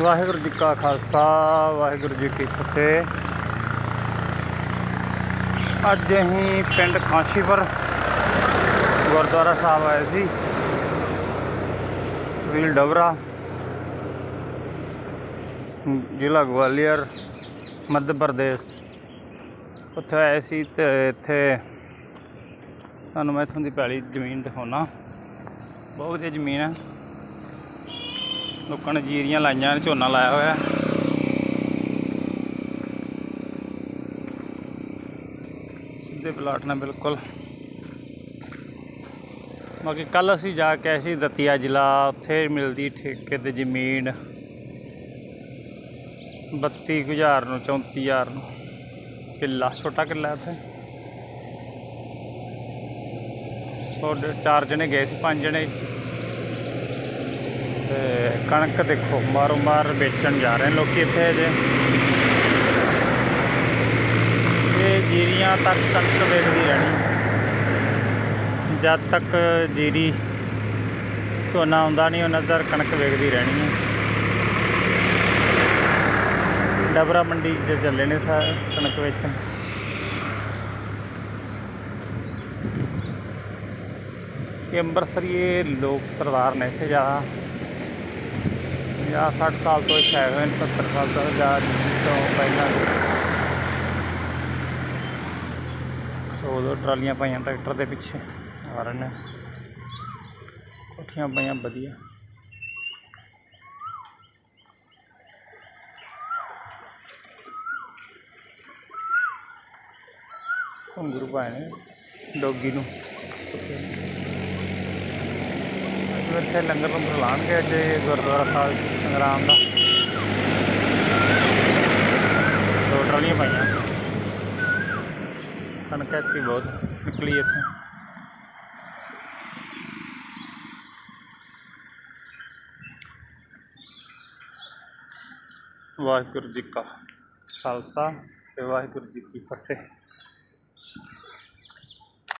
ਵਾਹਿਗੁਰੂ ਜੀ ਕਾ ਖਾਲਸਾ, ਵਾਹਿਗੁਰੂ ਜੀ ਕੀ ਫਤਿਹ। ਅੱਜ ਅਸੀਂ ਪਿੰਡ ਖਾਂਸ਼ੀਪੁਰ ਗੁਰਦੁਆਰਾ ਸਾਹਿਬ ਆਏ ਸੀ, ਤਹਿਸੀਲ ਡਬਰਾ, ਜ਼ਿਲ੍ਹਾ ਗਵਾਲੀਅਰ, ਮੱਧ ਪ੍ਰਦੇਸ਼। ਉੱਥੇ ਆਏ ਸੀ ਤੇ ਇੱਥੇ ਤੁਹਾਨੂੰ ਮੈਂ ਇੱਥੋਂ ਦੀ ਪੈਲੀ ਜ਼ਮੀਨ ਦਿਖਾਉਣਾ ਬਹੁਤ ਵਧੀਆ ਜ਼ਮੀਨ ਹੈ ਲੋਕਾਂ ਨੇ ਜੀਰੀਆਂ ਲਾਈਆਂ ਨੇ ਝੋਨਾ ਲਾਇਆ ਹੋਇਆ। ਸਿੱਧੇ ਪਲਾਟ ਨਾਲ ਬਿਲਕੁਲ। ਬਾਕੀ ਕੱਲ ਅਸੀਂ ਜਾ ਕੇ ਆਏ ਸੀ ਦਤੀਆ ਜ਼ਿਲ੍ਹਾ, ਉੱਥੇ ਮਿਲਦੀ ਠੇਕੇ ਤੇ ਜ਼ਮੀਨ। 32000 ਨੂੰ 34000 ਨੂੰ। ਕਿੱਲਾ, ਛੋਟਾ ਕਿੱਲਾ ਉੱਥੇ। ਸੋ ਚਾਰ ਜਣੇ ਗਏ ਸੀ, ਪੰਜ ਜਣੇ। ਤੇ ਕਣਕ ਦੇਖੋ, ਮਾਰੋ ਮਾਰ ਵੇਚਣ ਜਾ ਰਹੇ ਨੇ ਲੋਕੀ ਇੱਥੇ ਜੇ ਇਹ ਜੀਰੀਆਂ ਤੱਕ ਕਣਕ ਵੇਚਦੀ ਰਹਿਣੀ। ਜਦ ਤੱਕ ਜੀਰੀ ਝੋਨਾ ਆਉਂਦਾ ਨਹੀਂ, ਉਹਨਾਂ ਤੱਕ ਕਣਕ ਵੇਚਦੀ ਰਹਿਣੀ ਹੈ। ਡਬਰਾ ਮੰਡੀ 'ਚ ਚੱਲੇ ਨੇ ਸਾ, ਕਣਕ ਵੇਚਣ। ਇਹ ਅੰਮ੍ਰਿਤਸਰੀਏ ਲੋਕ ਸਰਦਾਰ ਨੇ ਇੱਥੇ ਜ਼ਿਆਦਾ। ਪੰਜਾਹ 60 ਸਾਲ ਤੋਂ ਇੱਥੇ ਆਏ ਹੋਏ ਨੇ 70 ਸਾਲ ਤੋਂ ਜਾਂ ਤੋਂ ਪਹਿਲਾਂ ਦੇ। ਦੋ ਦੋ ਟਰਾਲੀਆਂ ਪਾਈਆਂ ਟਰੈਕਟਰ ਦੇ ਪਿੱਛੇ ਆ ਰਹੇ ਨੇ ਕੋਠੀਆਂ ਪਾਈਆਂ ਵਧੀਆ। ਘੁੰਗਰੂ ਪਾਏ ਨੇ ਡੋਗੀ ਨੂੰ। ਅੱਜ ਇੱਥੇ ਲੰਗਰ ਲੰਗਰ ਲਾਣਗੇ ਅੱਜ ਗੁਰਦੁਆਰਾ ਸਾਹਿਬ ਸੰਗਰਾਮ ਦਾ। ਦੋ ਟਰਾਲੀਆਂ ਪਾਈਆਂ। ਕਣਕ ਐਤਕੀ ਬਹੁਤ ਨਿਕਲੀ ਇੱਥੇ। ਵਾਹਿਗੁਰੂ ਜੀ ਕਾ ਖਾਲਸਾ ਤੇ ਵਾਹਿਗੁਰੂ ਜੀ ਕੀ ਫਤਿਹ।